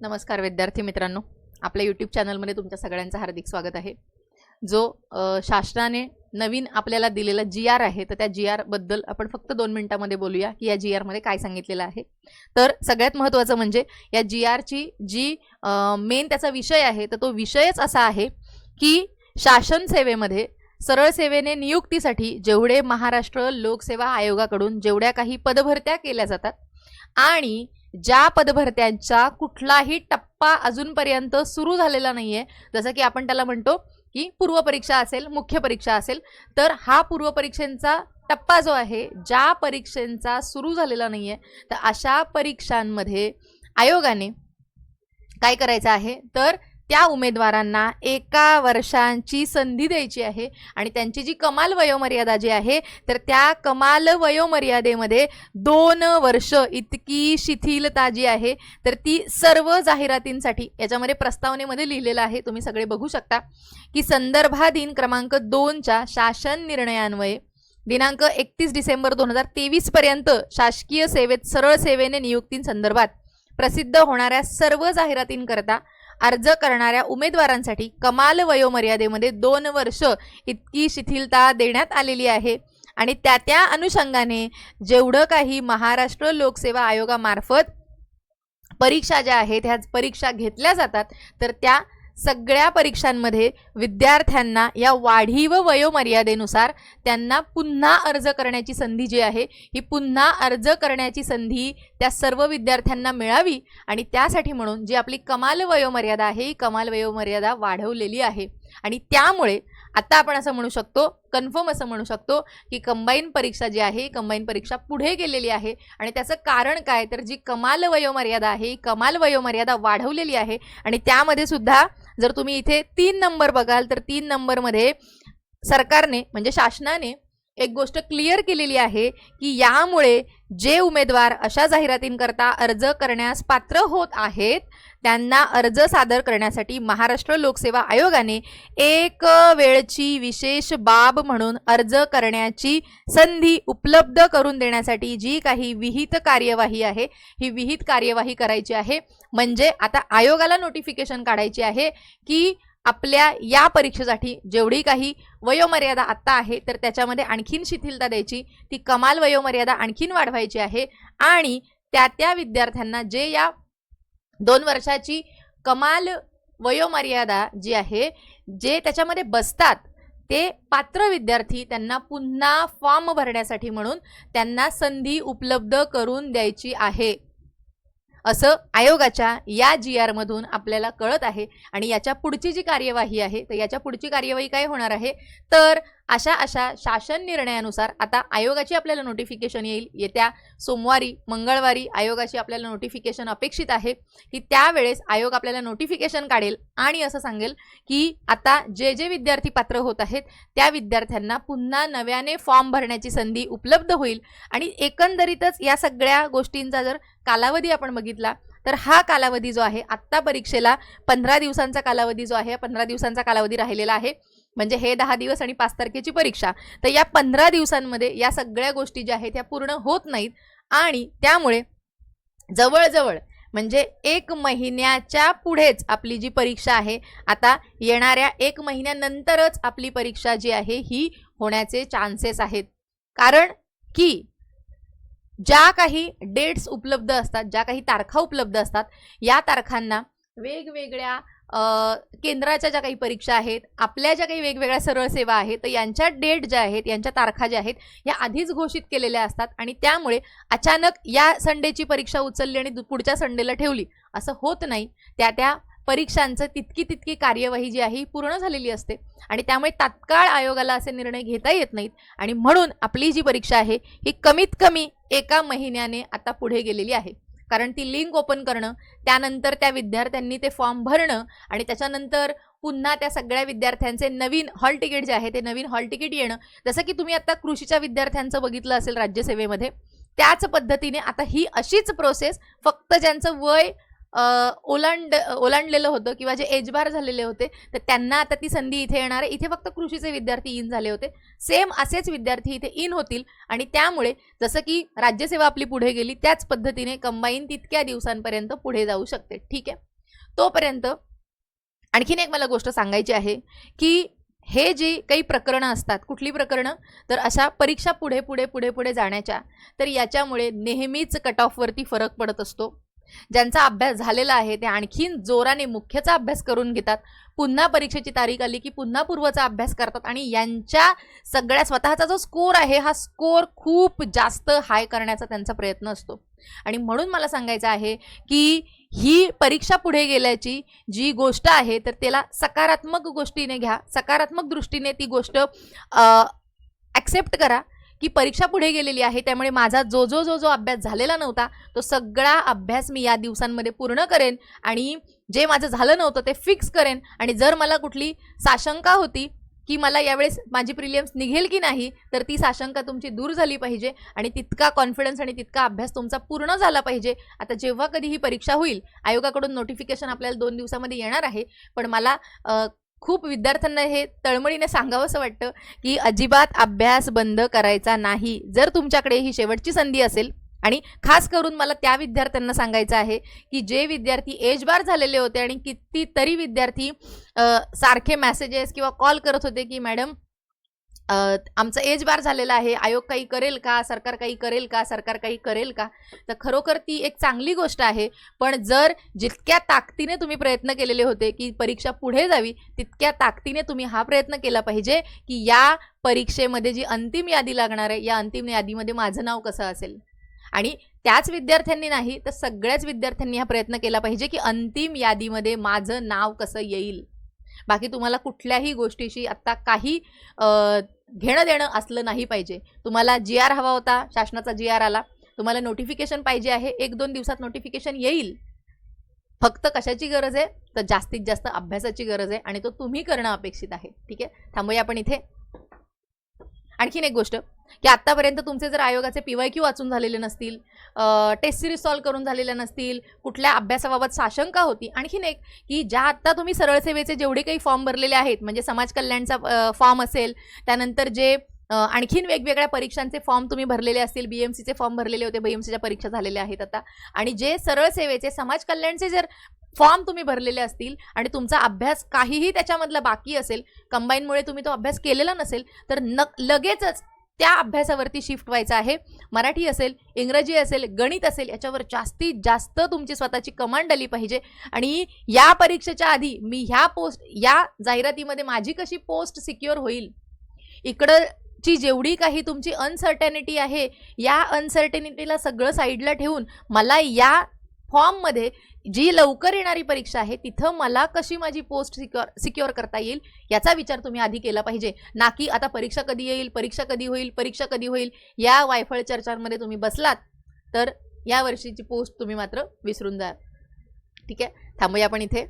नमस्कार विद्यार्थी मित्रांनो. आपल्या यूट्यूब चॅनलमध्ये तुमच्या सगळ्यांचं हार्दिक स्वागत आहे. जो शासनाने नवीन आपल्याला दिलेला जी आर आहे तर त्या जी आरबद्दल आपण फक्त दोन मिनटामध्ये बोलूया की या जी आरमध्ये काय सांगितलेलं आहे. तर सगळ्यात महत्त्वाचं म्हणजे या जी आरची जी मेन त्याचा विषय आहे तर तो विषयच असा आहे की शासन सेवेमध्ये सरळ सेवेने नियुक्तीसाठी जेवढे महाराष्ट्र लोकसेवा आयोगाकडून जेवढ्या काही पदभरत्या केल्या जातात आणि ज्या पदभरत्यांचा कुठलाही टप्पा अजूनपर्यंत सुरू झालेला नाहीये जसं की आपण त्याला म्हणतो की पूर्वपरीक्षा असेल मुख्य परीक्षा असेल तर हा पूर्वपरीक्षेचा टप्पा जो आहे ज्या परीक्षेंचा सुरू झालेला नाही आहे तर अशा परीक्षांमध्ये आयोगाने काय करायचं आहे? तर त्या उमेदवारांना एका वर्षांची संधी द्यायची आहे आणि त्यांची जी कमाल वयोमर्यादा जी आहे तर त्या कमाल वयोमर्यादेमध्ये दोन वर्ष इतकी शिथिलता जी आहे तर ती सर्व जाहिरातींसाठी याच्यामध्ये प्रस्तावनेमध्ये लिहिलेलं आहे तुम्ही सगळे बघू शकता की संदर्भाधीन क्रमांक दोनच्या शासन निर्णयान्वये दिनांक एकतीस डिसेंबर दोन हजार तेवीस पर्यंत शासकीय सेवेत सरळ सेवेने नियुक्तींसंदर्भात प्रसिद्ध होणाऱ्या सर्व जाहिरातींकरता अर्ज करणाऱ्या उमेदवारांसाठी कमाल वयोमर्यादेमध्ये दोन वर्ष इतकी शिथिलता देण्यात आलेली आहे. आणि त्या त्या अनुषंगाने जेवढं काही महाराष्ट्र लोकसेवा आयोगामार्फत परीक्षा ज्या आहेत ह्या परीक्षा घेतल्या जातात तर त्या सगळ्या परीक्षांमध्ये विद्यार्थ्यांना या वाढीव वयोमर्यादेनुसार त्यांना पुन्हा अर्ज करण्याची संधी जी आहे ही पुन्हा अर्ज करण्याची संधी त्या सर्व विद्यार्थ्यांना मिळावी आणि त्यासाठी म्हणून जी आपली कमाल वयोमर्यादा आहे ही कमाल वयोमर्यादा वाढवलेली आहे. आणि त्यामुळे आता आपण असं म्हणू शकतो कन्फर्म असं म्हणू शकतो की कंबाईन परीक्षा जी आहे कंबाईन परीक्षा पुढे गेलेली आहे आणि त्याचं कारण काय? तर जी कमाल वयोमर्यादा आहे ही कमाल वयोमर्यादा वाढवलेली आहे आणि त्यामध्ये सुद्धा जर तुम्ही इथे तीन नंबर बघाल तर तीन नंबरमध्ये सरकारने म्हणजे शासनाने एक गोष्ट क्लिअर केलेली आहे की यामुळे जे उमेदवार अशा जाहिरातींकरता अर्ज करण्यास पात्र होत आहेत त्यांना अर्ज सादर करण्यासाठी महाराष्ट्र लोकसेवा आयोगाने एक वेळची विशेष बाब म्हणून अर्ज करण्याची संधी उपलब्ध करून देण्यासाठी जी काही विहित कार्यवाही आहे ही विहित कार्यवाही करायची आहे. म्हणजे आता आयोगाला नोटिफिकेशन काढायची आहे की आपल्या या परीक्षेसाठी जेवढी काही वयोमर्यादा आत्ता आहे तर त्याच्यामध्ये आणखीन शिथिलता द्यायची ती कमाल वयोमर्यादा आणखीन वाढवायची आहे आणि त्या त्या विद्यार्थ्यांना जे या दोन वर्षाची कमाल वयोमर्यादा जी आहे जे त्याच्यामध्ये बसतात ते पात्र विद्यार्थी त्यांना पुन्हा फॉर्म भरण्यासाठी म्हणून त्यांना संधी उपलब्ध करून द्यायची आहे. असं आयोगाच्या या जी आरमधून आपल्याला कळत आहे. आणि याच्या पुढची जी कार्यवाही आहे तर याच्या पुढची कार्यवाही काय होणार आहे? तर अशा अशा शासन निर्णयानुसार आता आयोगाची आपल्याला नोटिफिकेशन येईल. येत्या सोमवारी मंगळवारी आयोगाची आपल्याला नोटिफिकेशन अपेक्षित आहे. की त्यावेळेस आयोग आपल्याला नोटिफिकेशन काढेल आणि असं सांगेल की आता जे जे विद्यार्थी पात्र होत आहेत त्या विद्यार्थ्यांना पुन्हा नव्याने फॉर्म भरण्याची संधी उपलब्ध होईल. आणि एकंदरीतच या सगळ्या गोष्टींचा जर कालावधी आपण बघितला तर हा कालावधी जो आहे आत्ता परीक्षेला पंधरा दिवसांचा कालावधी जो आहे पंधरा दिवसांचा कालावधी राहिलेला आहे. म्हणजे हे दहा दिवस आणि पाच तारखेची परीक्षा. तर या पंधरा दिवसांमध्ये या सगळ्या गोष्टी ज्या आहेत त्या पूर्ण होत नाहीत. आणि त्यामुळे जवळजवळ म्हणजे एक महिन्याच्या पुढेच आपली जी परीक्षा आहे आता येणाऱ्या एक महिन्यानंतरच आपली परीक्षा जी आहे ही होण्याचे चान्सेस आहेत. कारण की ज्या काही डेट्स उपलब्ध असतात ज्या काही तारखा उपलब्ध असतात या तारखांना वेगवेगळ्या केंद्राच्या ज्या काही परीक्षा आहेत आपल्या ज्या काही वेगवेगळ्या सरळ सेवा आहेत तर यांच्या डेट ज्या आहेत यांच्या तारखा ज्या आहेत या आधीच घोषित केलेल्या असतात आणि त्यामुळे अचानक या संडेची परीक्षा उचलली आणि दु- पुढच्या संडेला ठेवली असं होत नाही. त्या त्या परीक्षांचं तितकी तितकी कार्यवाही जी आहे ही पूर्ण झालेली असते आणि त्यामुळे तात्काळ आयोगाला असे निर्णय घेता येत नाहीत आणि म्हणून आपली जी परीक्षा आहे ही कमीत कमी एका महिन्याने आता पुढे गेलेली आहे. कारण ती लिंक ओपन करणं त्यानंतर त्या विद्यार्थ्यांनी ते फॉर्म भरणं आणि त्याच्यानंतर पुन्हा त्या सगळ्या विद्यार्थ्यांचे नवीन हॉल तिकीट जे आहे ते नवीन हॉल तिकीट येणं. जसं की तुम्ही आता कृषीच्या विद्यार्थ्यांचं बघितलं असेल राज्यसेवेमध्ये त्याच पद्धतीने आता ही अशीच प्रोसेस फक्त ज्यांचं वय ओलांड ओलांडलेलं होतं किंवा जे एजबार झालेले होते तर त्यांना आता ती संधी इथे येणार आहे. इथे फक्त कृषीचे विद्यार्थी इन झाले होते. सेम असेच विद्यार्थी इथे इन होतील आणि त्यामुळे जसं की राज्यसेवा आपली पुढे गेली त्याच पद्धतीने कंबाईन तितक्या दिवसांपर्यंत पुढे जाऊ शकते. ठीक आहे? तोपर्यंत आणखीन एक मला गोष्ट सांगायची आहे की हे जी काही प्रकरणं असतात कुठली प्रकरणं? तर अशा परीक्षा पुढे पुढे पुढे पुढे जाण्याच्या तर याच्यामुळे नेहमीच कट ऑफवरती फरक पडत असतो. ज्यांचा अभ्यास झालेला आहे ते आणखीन जोराने मुख्यचा अभ्यास करून घेतात. पुन्हा परीक्षेची तारीख आली की पुन्हा पूर्वचा अभ्यास करतात आणि यांच्या सगळ्या स्वतःचा जो स्कोर आहे हा स्कोर खूप जास्त हाय करण्याचा त्यांचा प्रयत्न असतो. आणि म्हणून मला सांगायचं आहे की ही परीक्षा पुढे गेल्याची जी गोष्ट आहे तर त्याला सकारात्मक गोष्टीने घ्या. सकारात्मक दृष्टीने ती गोष्ट ॲक्सेप्ट करा. की परीक्षा पुढे गेलेली आहे त्यामुळे माझा जो जो जो जो अभ्यास झालेला नव्हता तो सगळा अभ्यास मी या दिवसांमध्ये पूर्ण करेन आणि जे माझं झालं नव्हतं ते फिक्स करेन. आणि जर मला कुठली साशंका होती की मला यावेळेस माझी प्रिलियम्स निघेल की नाही तर ती साशंका तुमची दूर झाली पाहिजे आणि तितका कॉन्फिडन्स आणि तितका अभ्यास तुमचा पूर्ण झाला पाहिजे. आता जेव्हा कधी ही परीक्षा होईल आयोगाकडून नोटिफिकेशन आपल्याला दोन दिवसामध्ये येणार आहे पण मला खूप विद्यार्थ्यांना हे तळमळीने सांगावंसं वाटतं की अजिबात अभ्यास बंद करायचा नाही. जर तुमच्याकडे ही शेवटची संधी असेल आणि खास करून मला त्या विद्यार्थ्यांना सांगायचं आहे की जे विद्यार्थी एजबार झालेले होते आणि कितीतरी विद्यार्थी सारखे मॅसेजेस किंवा कॉल करत होते की मॅडम आमचं एज बार झालेलं आहे. आयोग काही करेल का? सरकार काही करेल का? सरकार काही करेल का? तर खरोखर ती एक चांगली गोष्ट आहे. पण जर जितक्या ताकदीने तुम्ही प्रयत्न केलेले होते की परीक्षा पुढे जावी तितक्या ताकदीने तुम्ही हा प्रयत्न केला पाहिजे की या परीक्षेमध्ये जी अंतिम यादी लागणार आहे या अंतिम यादीमध्ये माझं नाव कसं असेल? आणि त्याच विद्यार्थ्यांनी नाही तर सगळ्याच विद्यार्थ्यांनी हा प्रयत्न केला पाहिजे की अंतिम यादीमध्ये माझं नाव कसं येईल? बाकी तुम्हाला कुठल्याही गोष्टीशी आत्ता काही घेणं देणं असलं नाही पाहिजे. तुम्हाला जी आर हवा होता शासनाचा जी आर आला. तुम्हाला नोटिफिकेशन पाहिजे आहे एक दोन दिवसात नोटिफिकेशन येईल. फक्त कशाची गरज आहे? तर जास्तीत जास्त अभ्यासाची गरज आहे आणि तो तुम्ही करणं अपेक्षित आहे. ठीक आहे? थांबूया आपण इथे. आणखीन एक गोष्ट. की आत्तापर्यंत तुमचे जर आयोगाचे पी वाय क्यू वाचून झालेले नसतील टेस्ट सिरीज सॉल्व करून झालेल्या नसतील कुठल्या अभ्यासाबाबत साशंका होती? आणखीन एक की ज्या आत्ता तुम्ही सरळ सेवेचे जेवढे काही फॉर्म भरलेले आहेत म्हणजे समाज कल्याणचा फॉर्म असेल त्यानंतर जे आणखीन वेगवेगळ्या परीक्षांचे फॉर्म तुम्ही भरलेले असतील बी एम सीचे फॉर्म भरलेले होते बी एम सीच्या परीक्षा झालेल्या आहेत आता आणि जे सरळ सेवेचे समाज कल्याणचे जर फॉर्म तुम्ही भरलेले असतील आणि तुमचा अभ्यास काहीही त्याच्यामधला बाकी असेल कंबाईनमुळे तुम्ही तो अभ्यास केलेला नसेल तर न लगेचच त्या अभ्यासावरती शिफ्ट व्हायचं आहे. मराठी असेल इंग्रजी असेल गणित असेल याच्यावर जास्तीत जास्त तुमची स्वतःची कमांड आली पाहिजे. आणि या परीक्षेच्या आधी मी ह्या पोस्ट या जाहिरातीमध्ये माझी कशी पोस्ट सिक्युअर होईल? इकडची जेवढी काही तुमची अनसर्टनिटी आहे या अनसर्टनिटीला सगळं साईडला ठेवून मला या फॉर्ममध्ये जी लवकर येणारी परीक्षा आहे तिथं मला कशी माझी पोस्ट सिक्युअर सिक्युअर करता येईल याचा विचार तुम्ही आधी केला पाहिजे. ना की आता परीक्षा कधी येईल परीक्षा कधी होईल परीक्षा कधी होईल या वायफळ चर्चांमध्ये तुम्ही बसलात तर या वर्षीची पोस्ट तुम्ही मात्र विसरून जा ठीक आहे? थांबूया आपण इथे.